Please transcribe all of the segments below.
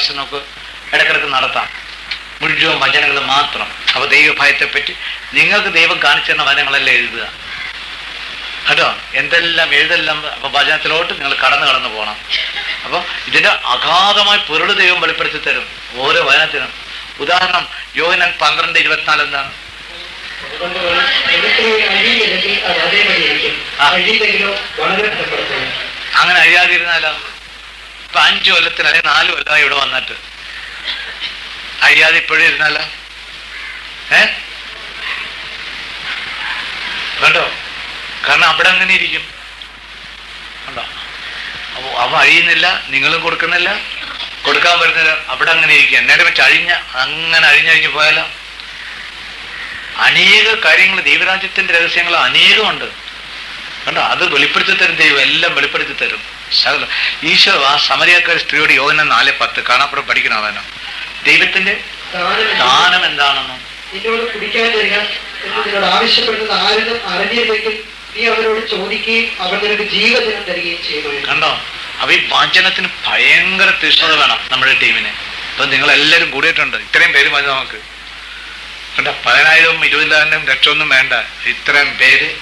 പ്രഭാഷണമൊക്കെ ഇടക്കിടക്ക് നടത്താം. മുഴുവൻ വചനങ്ങൾ മാത്രം. അപ്പൊ ദൈവഭയത്തെപ്പറ്റി നിങ്ങൾക്ക് ദൈവം കാണിച്ചു തന്ന വചനങ്ങളെല്ലാം എഴുതുക? കേട്ടോ എന്തെല്ലാം എഴുതെല്ലാം അപ്പോൾ വചനത്തിലോട്ട് നിങ്ങൾ കടന്നു കടന്നു പോകണം. അപ്പോൾ ഇതിന്റെ അഗാധമായ പൊരുൾ ദൈവം വെളിപ്പെടുത്തി തരും ഓരോ വചനത്തിനും. ഉദാഹരണം യോഹനൻ പന്ത്രണ്ട് ഇരുപത്തിനാല് എന്താണ്? അങ്ങനെ അഴിയാതിരുന്നാലോ? ഇപ്പൊ അഞ്ചു കൊല്ലത്തിന് അല്ലെങ്കിൽ നാല് കൊല്ലമായി ഇവിടെ വന്നിട്ട്. അയ്യാതെ ഇപ്പോഴും ഇരുന്നാലോ? ഏ? കണ്ടോ? കാരണം അവിടെ അങ്ങനെ ഇരിക്കും. കണ്ടോ? അവ അഴിയുന്നില്ല നിങ്ങളും കൊടുക്കുന്നില്ല കൊടുക്കാൻ പറ്റുന്നില്ല അവിടെ അങ്ങനെ ഇരിക്കുക നേരെ വെച്ച് അഴിഞ്ഞ അങ്ങനെ അഴിഞ്ഞഴിഞ്ഞു പോയാലോ? അനേക കാര്യങ്ങൾ ദൈവരാജ്യത്തിന്റെ രഹസ്യങ്ങൾ അനേകമുണ്ട്. കണ്ടോ? അത് വെളിപ്പെടുത്തി തരും ദൈവം എല്ലാം വെളിപ്പെടുത്തി തരും. സകല ഈശോ ആ സമരിയാക്കാർ സ്ത്രീയോട് യോഹന നാല് പത്ത് കാണാപ്പുറം പഠിക്കണം അതാണ് ദൈവത്തിന്റെ ദാനം എന്താണെന്നും. നിന്നോട് കുടിക്കാൻ തരിക എന്ന് നിന്നോട് ആവശ്യപ്പെടുന്നത് ആരെന്നും അറിഞ്ഞില്ലെങ്കിൽ നീ അവരോട് ചോദിക്കുകയും അവർ നിനക്ക് ജീവജലം തരികയും കണ്ടോ? അപ്പൊ ഈ വാചനത്തിന് ഭയങ്കര തീഷ്ണത വേണം നമ്മുടെ ടീമിന്. ഇപ്പൊ നിങ്ങൾ എല്ലാരും കൂടിയിട്ടുണ്ട്. ഇത്രയും പേര് മതി നമുക്ക്. കണ്ട? പതിനായിരവും ഇരുപതിനായിരം ലക്ഷമൊന്നും വേണ്ട. ഇത്രയും പേര്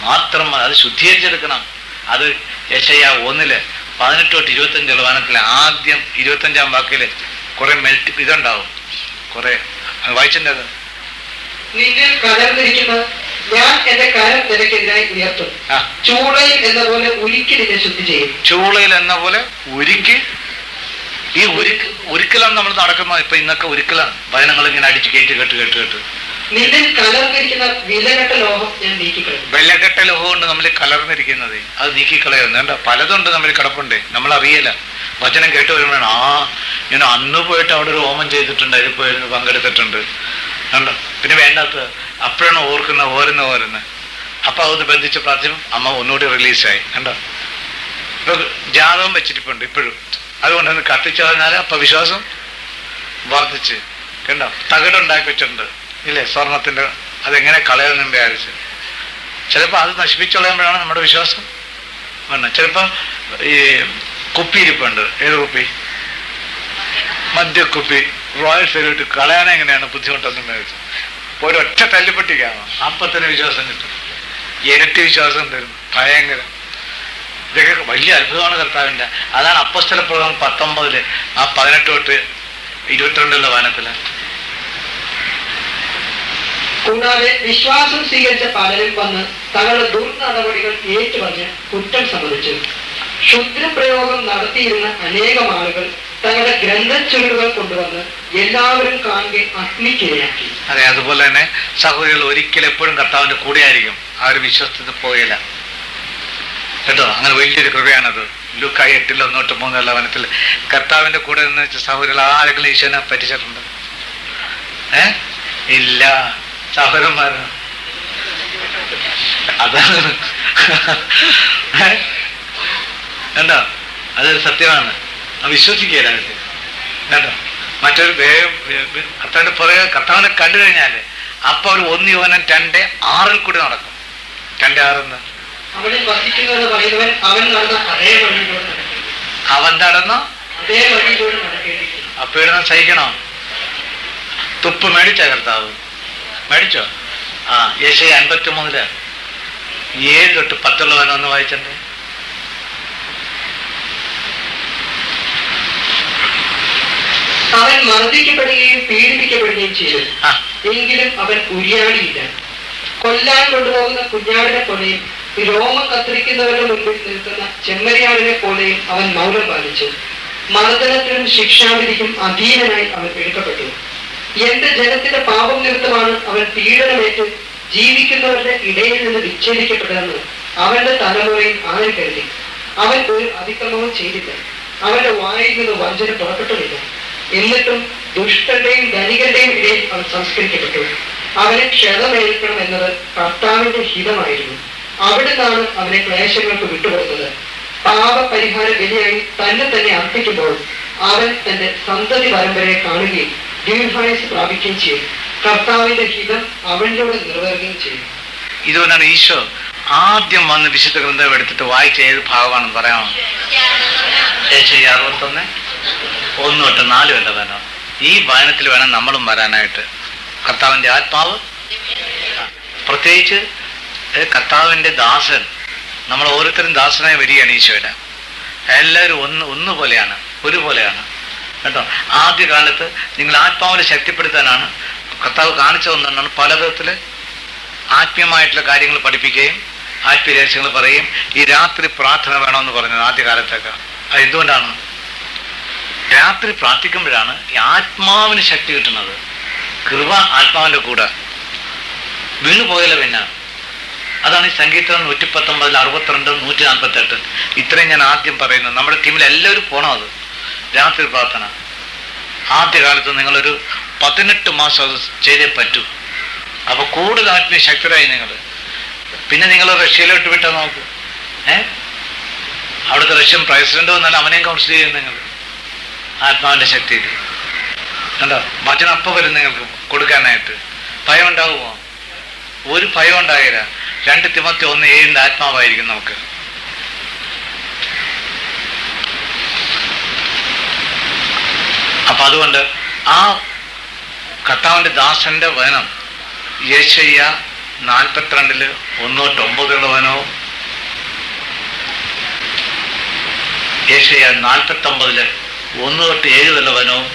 മാത്രം മതി. അത് ശുദ്ധീകരിച്ചെടുക്കണം. അത് യശയ ഒന്നിൽ പതിനെട്ട് തൊട്ട് ഇരുപത്തഞ്ച് ശതമാനത്തിൽ ആദ്യം ഇരുപത്തഞ്ചാം വാക്കിൽ കുറെ മെൽറ്റ് ഇതുണ്ടാവും. കുറെ വായിച്ചത് നിന്നിൽ കലർന്നിരിക്കുന്ന ഞാൻ എന്റെ കരം നിനക്കെതിരായി ഉയർത്തും. ആ. ചൂളയിൽ എന്ന പോലെ ഉരുക്കി നിന്നെ ശുദ്ധി ചെയ്യും. ചൂളയിൽ എന്ന പോലെ ഉരുക്കി ഈ ഉരുക്ക് ഉരുക്കലാണ് നമ്മൾ നടക്കുന്നത്. ഇപ്പൊ ഇന്നൊക്കെ ഉരുക്കലാണ്. ഭജനങ്ങൾ ഇങ്ങനെ അടിച്ച് കേട്ട് കേട്ട് കേട്ട് കേട്ട്. നിന്നിൽ കലർന്നിരിക്കുന്ന വിലകെട്ട ലോഹം ഞാൻ നീക്കിക്കളയും വിലകെട്ട ലോഹം കൊണ്ട് നമ്മൾ കലർന്നിരിക്കുന്നത്. അത് നീക്കിക്കളയുന്നു. വേണ്ട പലതുണ്ട് നമ്മൾ കിടപ്പുണ്ട്. നമ്മൾ അറിയല. വചനം കേട്ട് വരുമ്പോഴാണ് ആ ഞാൻ അന്ന് പോയിട്ട് അവിടെ ഒരു ഹോമം ചെയ്തിട്ടുണ്ട്. അതിൽ പോയിരുന്നു പങ്കെടുത്തിട്ടുണ്ട്. കണ്ടോ? പിന്നെ വേണ്ടാത്ത അപ്പോഴാണ് ഓർക്കുന്ന ഓരുന്ന ഓരുന്ന. അപ്പൊ അത് ബന്ധിച്ച് പ്രാർത്ഥന അമ്മ ഒന്നുകൂടി റിലീസായി കണ്ടോ? ഇപ്പൊ ജാതകം വെച്ചിരിപ്പുണ്ട് ഇപ്പോഴും. അതുകൊണ്ട് കത്തിച്ചു പറഞ്ഞാൽ അപ്പൊ വിശ്വാസം വർദ്ധിച്ച്. കണ്ടോ? തകിടുണ്ടാക്കി വെച്ചിട്ടുണ്ട് ഇല്ലേ? സ്വർണത്തിന്റെ അതെങ്ങനെ കളയുന്നു വിചാരിച്ച് ചിലപ്പോൾ അത് നശിപ്പിച്ചുള്ളയുമ്പോഴാണ് നമ്മുടെ വിശ്വാസം വന്നത് ചിലപ്പോൾ ഈ കുപ്പി ഇരിപ്പുണ്ട്. ഏത് കുപ്പി? മദ്യക്കുപ്പി. റോയൽ ഫെലിട്ട് കളയാൻ എങ്ങനെയാണ് വിചാരിച്ചു ഒരൊറ്റ തല്ലിപ്പെട്ടിക്കാണോ അപ്പത്തിന് തന്നെ വിശ്വാസം കിട്ടും. ഇരട്ടി വിശ്വാസം തരും. ഭയങ്കര. ഇതൊക്കെ വലിയ അത്ഭുതമാണ് കർത്താവിന്റെ അതാണ് അപ്പസ്തല പ്രകടനം പത്തൊമ്പതിൽ ആ പതിനെട്ട് തൊട്ട് ഇരുപത്തിരണ്ടുള്ള വാനത്തിൽ കൂടാതെ വിശ്വാസം സ്വീകരിച്ച പലരും വന്ന് തങ്ങളുടെ ദുർനടപടികൾ ഏറ്റുപറഞ്ഞ് കുറ്റം സമ്മതിച്ചു. ക്ഷുദ്രപ്രയോഗം നടത്തിയിരുന്ന അനേകം ആളുകൾ തങ്ങളുടെ ഗ്രന്ഥച്ചുരുളുകൾ കൊണ്ടുവന്ന് എല്ലാവരും കാണുകെ അഗ്നിക്കിരയാക്കി. അതെ അതുപോലെ തന്നെ സഹോദരികൾ ഒരിക്കലും എപ്പോഴും കർത്താവിന്റെ കൂടെ ആയിരിക്കും ആ ഒരു വിശ്വസ്തത പോയില്ല കേട്ടോ അങ്ങനെ വലിയൊരു കൃപയാണത്. ലുക്കായി എട്ടിൽ ഒന്നോട്ട് മൂന്നുള്ള വനത്തിൽ കർത്താവിന്റെ കൂടെ നിന്ന് സഹോദരികൾ ആരെങ്കിലും ഈശോനെ പറ്റിച്ചിട്ടുണ്ട്? ഏ? ഇല്ല. സഹോദരന്മാർ അതാണ്. എന്താ കണ്ടോ? അതൊരു സത്യമാണ്. ആ വിശ്വസിക്കുകയില്ല കണ്ടോ? കേട്ടോ മറ്റൊരു വേഗം കർത്താവിന്റെ പുറകെ കർത്താവിനെ കണ്ടു കഴിഞ്ഞാൽ അപ്പൊ അവർ ഒന്ന് യോനം രണ്ട് ആറിൽ കൂടി നടക്കും. രണ്ട് ആറെന്ന് അവൻ നടന്ന അതേ വഴിയിലൂടെ നടക്കും അവൻ നടന്നോ? അതേ വഴിയിലൂടെ നടക്കേണ്ടിയിരിക്കും അപ്പൊ ഇടുന്ന സഹിക്കണോ? തുപ്പ് മേടിച്ച കർത്താവ്. മേടിച്ചോ? ആ യേശ അൻപത്തി മൂന്നിൽ ഏഴ് തൊട്ട് പത്തുള്ളവനൊന്ന് വായിച്ചിട്ടുണ്ട് അവൻ മർദ്ദിക്കപ്പെടുകയും പീഡിപ്പിക്കപ്പെടുകയും ചെയ്തു. എങ്കിലും അവൻ ഉരിയാടിയില്ല. കൊല്ലാൻ കൊണ്ടുപോകുന്ന കുഞ്ഞാടിനെ പോലെയും രോമം കത്തിരിക്കുന്നവരുടെ മുൻപിൽ നിൽക്കുന്ന ചെമ്മരിയാടിനെ പോലെയും അവൻ മൗനം പാലിച്ചു. മർദ്ദനത്തിനും ശിക്ഷാവിധിക്കും അധീനനായി അവൻ എടുക്കപ്പെട്ടു. എന്റെ ജനത്തിന്റെ പാപം നിമിത്തമാണ് അവൻ പീഡനമേറ്റ് ജീവിക്കുന്നവരുടെ ഇടയിൽ നിന്ന് വിച്ഛേദിക്കപ്പെട്ടതെന്ന് അവന്റെ തലമുറയിൽ ആര് കരുതി. അവൻ ഒരു അതിക്രമവും ചെയ്തില്ല. അവന്റെ വായിൽ നിന്ന് വഞ്ചന പുറപ്പെട്ടുമില്ല എന്നിട്ടും ദുഷ്ടന്റെയും ധനികന്റെയും ഇടയിൽ അവൻ സംസ്കരിക്കപ്പെട്ടു. അവനെ ക്ഷതമേൽക്കണം എന്നത് കർത്താവിന്റെ ഹിതമായിരുന്നു. അവിടുന്നാണ് അവനെ ക്ലേശങ്ങൾക്ക് വിട്ടുകൊടുത്തത്. പാപപരിഹാര ബലിയായി തന്നെ തന്നെ അർപ്പിക്കുമ്പോൾ അവൻ തന്റെ സന്തതി പരമ്പരയെ കാണുകയും ദീർഘായുസ് പ്രാപിക്കുകയും ചെയ്യും. കർത്താവിന്റെ ഹിതം അവനിലൂടെ നിറവേറുകയും ചെയ്യും. ഇതുകൊണ്ടാണ് ഈശോ ആദ്യം വന്ന് വിശുദ്ധ ഗ്രന്ഥം എടുത്തിട്ട് വായിച്ച ഏത് ഭാഗമാണെന്ന് പറയാമോ? അറുപത്തൊന്ന് ഒന്ന് തൊട്ട് നാല് വരെ വരണം ഈ വായനത്തിൽ വേണം നമ്മളും വരാനായിട്ട്. കർത്താവിന്റെ ആത്മാവ് പ്രത്യേകിച്ച് കർത്താവിന്റെ ദാസൻ. നമ്മൾ ഓരോരുത്തരും ദാസനായി വരികയാണ് ഈശോയുടെ. എല്ലാവരും ഒന്ന് ഒന്നുപോലെയാണ് ഒരുപോലെയാണ്. കേട്ടോ? ആദ്യ കാലത്ത് നിങ്ങൾ ആത്മാവിനെ ശക്തിപ്പെടുത്താനാണ് കർത്താവ് കാണിച്ച ഒന്നാണ് പലതരത്തിൽ ആത്മീയമായിട്ടുള്ള കാര്യങ്ങൾ പഠിപ്പിക്കുകയും ആത്മീയ രഹസ്യങ്ങൾ പറയുകയും ഈ രാത്രി പ്രാർത്ഥന വേണമെന്ന് പറഞ്ഞത് ആദ്യകാലത്തൊക്കെ. അത് എന്തുകൊണ്ടാണ്? രാത്രി പ്രാർത്ഥിക്കുമ്പോഴാണ് ഈ ആത്മാവിന് ശക്തി കിട്ടുന്നത്. കൃപ ആത്മാവിന്റെ കൂടെ. വീണു പോയല്ലോ പിന്നെ. അതാണ് ഈ സംഗീതം നൂറ്റി പത്തൊമ്പതിൽ അറുപത്തിരണ്ട് നൂറ്റി നാൽപ്പത്തെട്ട് ഇത്രയും ഞാൻ ആദ്യം പറയുന്നത്. നമ്മുടെ ടീമിൽ എല്ലാവരും പോണം അത്. രാത്രി പ്രാർത്ഥന. ആദ്യകാലത്ത് നിങ്ങളൊരു പതിനെട്ട് മാസം അത് ചെയ്തേ പറ്റൂ. അപ്പൊ കൂടുതൽ ആത്മീയ ശക്തരായി നിങ്ങൾ പിന്നെ നിങ്ങൾ റഷ്യയിലോട്ട് വിട്ടാൽ നോക്കൂ. ഏ? അവിടുത്തെ റഷ്യൻ പ്രസിഡന്റ് വന്നാൽ അവനെയും കൗൺസിൽ ചെയ്യും നിങ്ങൾ ആത്മാവിന്റെ ശക്തിയിൽ. കണ്ടോ? ഭജന അപ്പം വരും നിങ്ങൾക്ക് കൊടുക്കാനായിട്ട്. ഭയം ഉണ്ടാകുമോ ഒരു ഭയം ഉണ്ടാകില്ല രണ്ട് തിമത്തി ഒന്ന് ഏഴിന്റെ ആത്മാവായിരിക്കും നമുക്ക്. അപ്പൊ അതുകൊണ്ട് ആ കർത്താവിന്റെ ദാസന്റെ വനം യേശയ്യ നാൽപ്പത്തിരണ്ടിൽ ഒന്ന് തൊട്ട് വനോ വനവും യേശയ്യ നാൽപ്പത്തി ഒമ്പതിൽ ഒന്ന് തൊട്ട് ഏഴ് വല്ല വനവും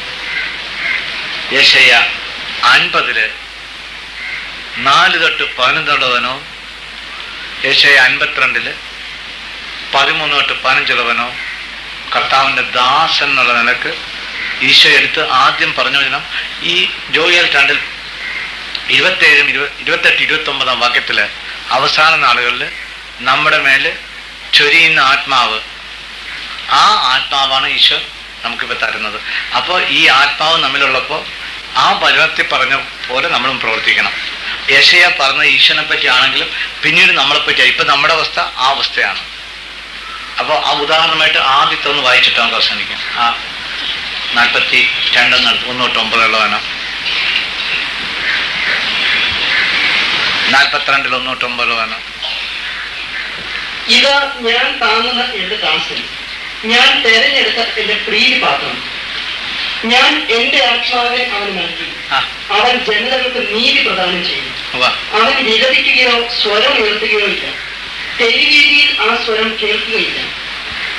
യേശയ്യ അൻപതിൽ നാല് തൊട്ട് പതിനൊന്നുള്ള വനവും യേശയ്യ അൻപത്തിരണ്ടിൽ പതിമൂന്ന് തൊട്ട് പതിനഞ്ചുള്ള വനവും കർത്താവിന്റെ ദാസ് എന്നുള്ള നിലയ്ക്ക് ഈശോ എടുത്ത് ആദ്യം പറഞ്ഞു വചനം ഈ ജോയൽ രണ്ടിൽ ഇരുപത്തേഴും ഇരുപ ഇരുപത്തെട്ട് ഇരുപത്തി ഒമ്പതാം വാക്യത്തിൽ അവസാന നാളുകളിൽ നമ്മുടെ മേൽ ചൊരിയുന്ന ആത്മാവ്. ആ ആത്മാവാണ് ഈശോ നമുക്കിപ്പോൾ തരുന്നത്. അപ്പോൾ ഈ ആത്മാവ് നമ്മിലുള്ളപ്പോൾ ആ പരിവർത്തി പറഞ്ഞ പോലെ നമ്മളും പ്രവർത്തിക്കണം. യശയ പറഞ്ഞ ഈശ്വരനെ പറ്റിയാണെങ്കിലും പിന്നീട് നമ്മളെ പറ്റിയാണ് ഇപ്പം നമ്മുടെ അവസ്ഥ ആ അവസ്ഥയാണ്. അപ്പോൾ ആ ഉദാഹരണമായിട്ട് ആദ്യത്തെ ഒന്ന് വായിച്ചിട്ട് നമുക്ക് അവസാനിക്കാം. ആ നാൽപ്പത്തി രണ്ടെന്ന് ഒന്ന് തൊട്ട് ഒമ്പതുള്ളതാണ് നാൽപ്പത്തിരണ്ടിൽ ഒന്ന് തൊട്ട് ഒമ്പതുള്ളതാണ് ഇതാ ഞാൻ താങ്ങുന്ന എന്റെ താമസം. ഞാൻ തെരഞ്ഞെടുത്ത എന്റെ പ്രീതി പാത്രം. ഞാൻ എന്റെ ആത്മാവിനെ അവൻ നൽകി. അവൻ ജനതകൾക്ക് നീതി പ്രദാനം ചെയ്യും. അവൻ വിലപിക്കുകയോ സ്വരം ഉയർത്തുകയോ ഇല്ല. തെരുവീതിയിൽ ആ സ്വരം കേൾക്കുകയില്ല.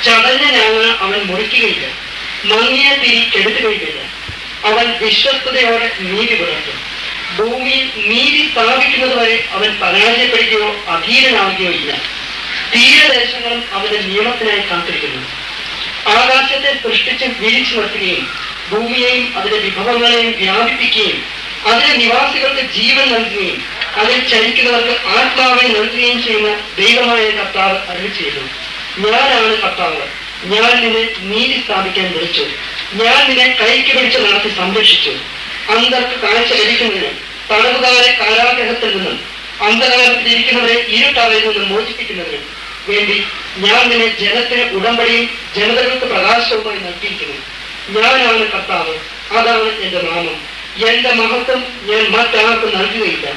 ചടഞ്ഞ ഞാങ്ങ അവൻ മുറിക്കുകയില്ല. മങ്ങിയ തിരി കഴിഞ്ഞില്ല. അവൻ വിശ്വസ്തയോടെ നീതി പുലർത്തും ഭൂമിയിൽ നീതി സ്ഥാപിക്കുന്നത് വരെ അവൻ പരാജയപ്പെടുകയോ അധീരനാവുകയോ ഇല്ല. തീരദേശങ്ങളും അവന്റെ നിയമത്തിനായി കാത്തിരിക്കുന്നു. ആകാശത്തെ സൃഷ്ടിച്ച് വിരിച്ചു നിർത്തുകയും ഭൂമിയെയും അതിന്റെ വിഭവങ്ങളെയും വ്യാപിപ്പിക്കുകയും അതിലെ നിവാസികൾക്ക് ജീവൻ നൽകുകയും അതിൽ ചരിക്കുന്നവർക്ക് ആത്മാവിനെ നൽകുകയും ചെയ്യുന്ന ദൈവമായ കർത്താവ് അരുളി ചെയ്തു. ഞാനാണ് കർത്താവ്. ഞാൻ നിന്നെ നീതി സ്ഥാപിക്കാൻ വിളിച്ചു. ഞാൻ നിന്നെ കൈക്ക് പിടിച്ച് നടത്തി സംരക്ഷിച്ചു. അന്തർക്ക് കാഴ്ച ലഭിക്കുന്നതിന് തടവുകാരെ കാലാഗ്രഹത്തിൽ നിന്നും അന്ധകാരത്തിലിരിക്കുന്നവരെ ഇരുട്ടറയിൽ നിന്നും മോചിപ്പിക്കുന്നതിനും വേണ്ടി ഞാൻ നിന്നെ ജനത്തിന് ഉടമ്പടിയും ജനതകൾക്ക് പ്രകാശവുമായി നൽകിയിരിക്കുന്നു. ഞാനാണ് കർത്താവ് അതാണ് എന്റെ നാമം. എന്റെ മഹത്വം ഞാൻ മറ്റാർക്കും നൽകുകയില്ല.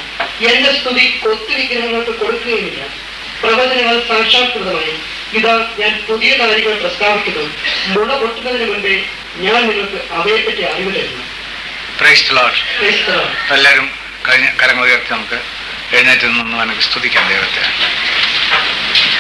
എന്റെ സ്തുതി കൊത്തുവിഗ്രഹങ്ങൾക്ക് കൊടുക്കുകയുമില്ല. പ്രവചനങ്ങൾ സാക്ഷാത്കൃതമായി. ഇതാ ഞാൻ പുതിയ കാര്യങ്ങൾ പ്രസ്താവിക്കുന്നു. മുള പൊട്ടുന്നതിന് മുൻപേ ഞാൻ നിങ്ങൾക്ക് അവയെപ്പറ്റി അറിവ് തരുന്നു. എല്ലാവരും കഴിഞ്ഞ കരങ്ങൾ ഉയർത്തി നമുക്ക് എഴുന്നേറ്റ് നിന്ന് നമുക്ക് സ്തുതിക്കാം ദൈവത്തെ.